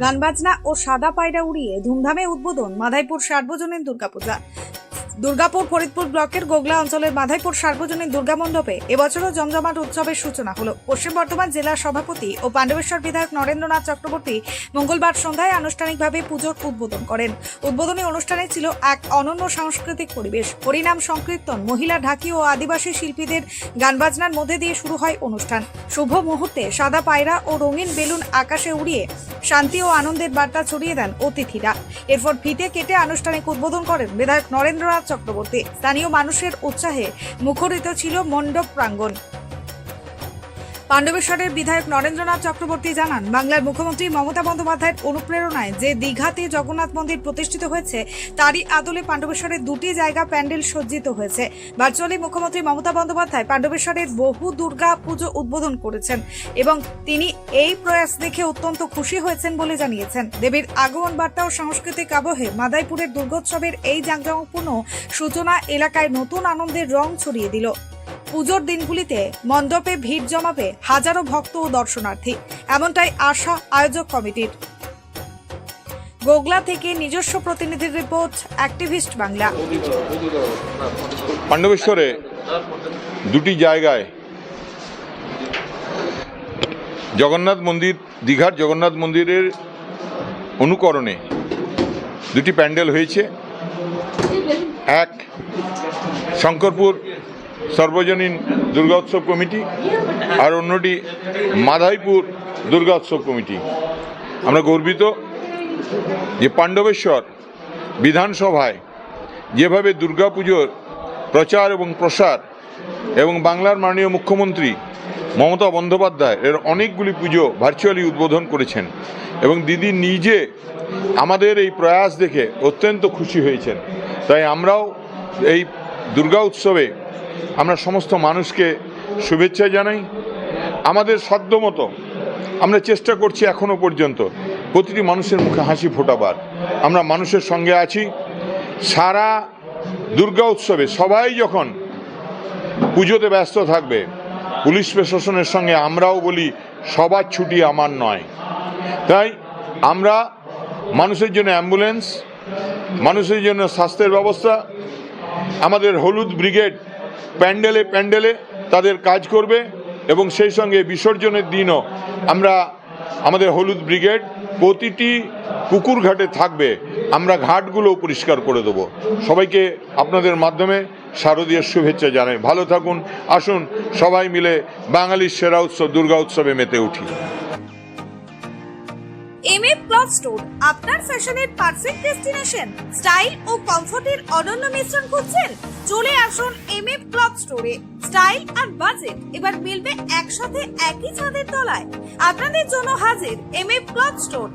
গানবাজনা ও সাদা পায়রা উড়িয়ে ধুমধামে উদ্বোধন মাধাইপুর সার্বজনীন দুর্গাপূজা। দুর্গাপুর ফরিদপুর ব্লকের গোগলা অঞ্চলের মাধাইপুর সার্বজনীন দুর্গা মণ্ডপে এবছরও জমজমাট উৎসবের সূচনা হলো। পশ্চিম বর্ধমান জেলার সভাপতি ও পাণ্ডবেশ্বর বিধায়ক নরেন্দ্রনাথ চক্রবর্তী মঙ্গলবার সন্ধ্যায় আনুষ্ঠানিকভাবে পুজোর উদ্বোধন করেন। উদ্বোধনী অনুষ্ঠানে ছিল এক অনন্য সাংস্কৃতিক পরিবেশ। হরিনাম সংকীর্তন, মহিলা ঢাকি ও আদিবাসী শিল্পীদের গান বাজনার মধ্যে দিয়ে শুরু হয় অনুষ্ঠান। শুভ মুহূর্তে সাদা পায়রা ও রঙিন বেলুন আকাশে উড়িয়ে শান্তি ও আনন্দের বার্তা ছড়িয়ে দেন অতিথিরা। এরপর ফিতে কেটে আনুষ্ঠানিক উদ্বোধন করেন বিধায়ক নরেন্দ্রনাথ চক্রবর্তী। স্থানীয় মানুষের উৎসাহে মুখরিত ছিল মণ্ডপ প্রাঙ্গণ। পাণ্ডবেশ্বরের বিধায়ক নরেন্দ্রনাথ চক্রবর্তী জানান, বাংলার মুখ্যমন্ত্রী মমতা বন্দ্যোপাধ্যায়ের অনুপ্রেরণায় যে দীঘাতে জগন্নাথ মন্দির প্রতিষ্ঠিত হয়েছে, তারই আদলে পাণ্ডবেশ্বরের দুটি জায়গা প্যান্ডেল সজ্জিত হয়েছে। ভার্চুয়ালি মুখ্যমন্ত্রী মমতা বন্দ্যোপাধ্যায় পাণ্ডবেশ্বরের বহু দুর্গা পুজো উদ্বোধন করেছেন এবং তিনি এই প্রয়াস দেখে অত্যন্ত খুশি হয়েছেন বলে জানিয়েছেন। দেবীর আগমন বার্তা ও সাংস্কৃতিক আবহে মাদাইপুরের দুর্গোৎসবের এই জাঁকজমকপূর্ণ সূচনা এলাকায় নতুন আনন্দের রং ছড়িয়ে দিল। পুজোর দিনগুলিতে মণ্ডপে ভিড় জমাবে হাজারো ভক্ত ও দর্শনার্থী। এমনটাই আশা আয়োজক কমিটির। গোগলা থেকে নিজস্ব প্রতিনিধির রিপোর্ট, অ্যাক্টিভিস্ট বাংলা। পাণ্ডবেশ্বরে দুটি জায়গায় জগন্নাথ মন্দির, দীঘার জগন্নাথ মন্দিরের অনুকরণে দুটি প্যান্ডেল হয়েছে। এক শঙ্করপুর সর্বজনীন দুর্গা উৎসব কমিটি আর অন্যটি মাধাইপুর দুর্গা উৎসব কমিটি। আমরা গর্বিত যে পাণ্ডবেশ্বর বিধানসভায় যেভাবে দুর্গাপুজোর প্রচার এবং প্রসার এবং বাংলার মাননীয় মুখ্যমন্ত্রী মমতা বন্দ্যোপাধ্যায় এর অনেকগুলি পুজো ভার্চুয়ালি উদ্বোধন করেছেন এবং দিদি নিজে আমাদের এই প্রয়াস দেখে অত্যন্ত খুশি হয়েছেন। তাই আমরাও এই দুর্গা উৎসবে আমরা সমস্ত মানুষকে শুভেচ্ছা জানাই। আমাদের সাধ্যমতো আমরা চেষ্টা করছি এখনও পর্যন্ত প্রতিটি মানুষের মুখে হাসি ফোটাবার। আমরা মানুষের সঙ্গে আছি। সারা দুর্গা উৎসবে সবাই যখন পুজোতে ব্যস্ত থাকবে, পুলিশ প্রশাসনের সঙ্গে আমরাও বলি, সবার ছুটি আমার নয়। তাই আমরা মানুষের জন্য অ্যাম্বুলেন্স, মানুষের জন্য স্বাস্থ্যের ব্যবস্থা, আমাদের হলুদ ব্রিগেড প্যান্ডেলে প্যান্ডেলে তাদের কাজ করবে এবং সেই সঙ্গে বিসর্জনের দিনও আমরা আমাদের হলুদ ব্রিগেড প্রতিটি পুকুর ঘাটে থাকবে। আমরা ঘাটগুলো পরিষ্কার করে দেবো। সবাইকে আপনাদের মাধ্যমে শারদীয় শুভেচ্ছা জানাই। ভালো থাকুন, আসুন, সবাই মিলে বাঙালির সেরা উৎসব, দুর্গা উৎসবে মেতে উঠি। এম এ ক্লথ স্টোর আপনার ফ্যাশনের পারফেক্ট ডেস্টিনেশন স্টাইল ও কমফোর্টের অনন্য মিশ্রণ খুঁজছেন? চলে আসুন এম এ ক্লথ স্টোরে স্টাইল আর বাজেট এবার মিলবে একসাথে একই ছাদের তলায়। আপনাদের জন্য হাজির এম এ ক্লথ স্টোর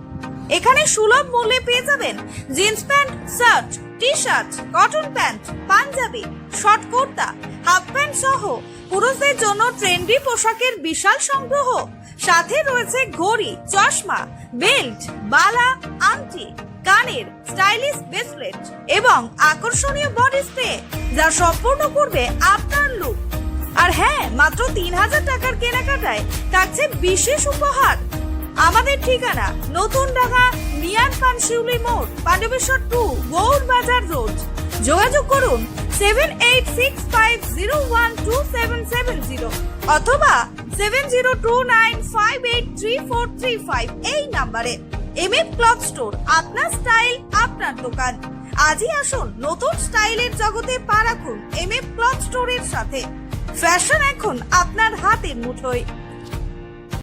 এখানে সুলভ মূল্যে পেয়ে যাবেন jeans pant shirt T shirt cotton pant Punjabi short kurta half pant সহ। পুরুষদের জন্য ট্রেন্ডি পোশাকের বিশাল সংগ্রহ। সাথে রয়েছে ঘড়ি, চশমা, বেল্ট, বালা, আংটি, কানের, স্টাইলিশ ব্রেসলেট এবং আকর্ষণীয় বডি স্প্রে, যা সম্পূর্ণ করবে আপনার লুক আর হ্যাঁ মাত্র তিন হাজার টাকার কেনাকাটায় থাকছে বিশেষ উপহার। আমাদের ঠিকানা নতুন ঢাকা নিয়ার পানশিউলি মোড়, পাণ্ডবেশ্বর টু গৌর বাজার রোড যোগাযোগ করুন seven eight six five zero one two seven seven zero অথবা seven zero two nine five eight three four three five এই নাম্বারে। এম এফ ক্লথ স্টোর আপনার স্টাইল আপনার দোকান। আজই আসুন নতুন স্টাইলের জগতে পা রাখুন এম এফ ক্লথ স্টোরের সাথে। ফ্যাশন এখন আপনার হাতের মুঠোয়।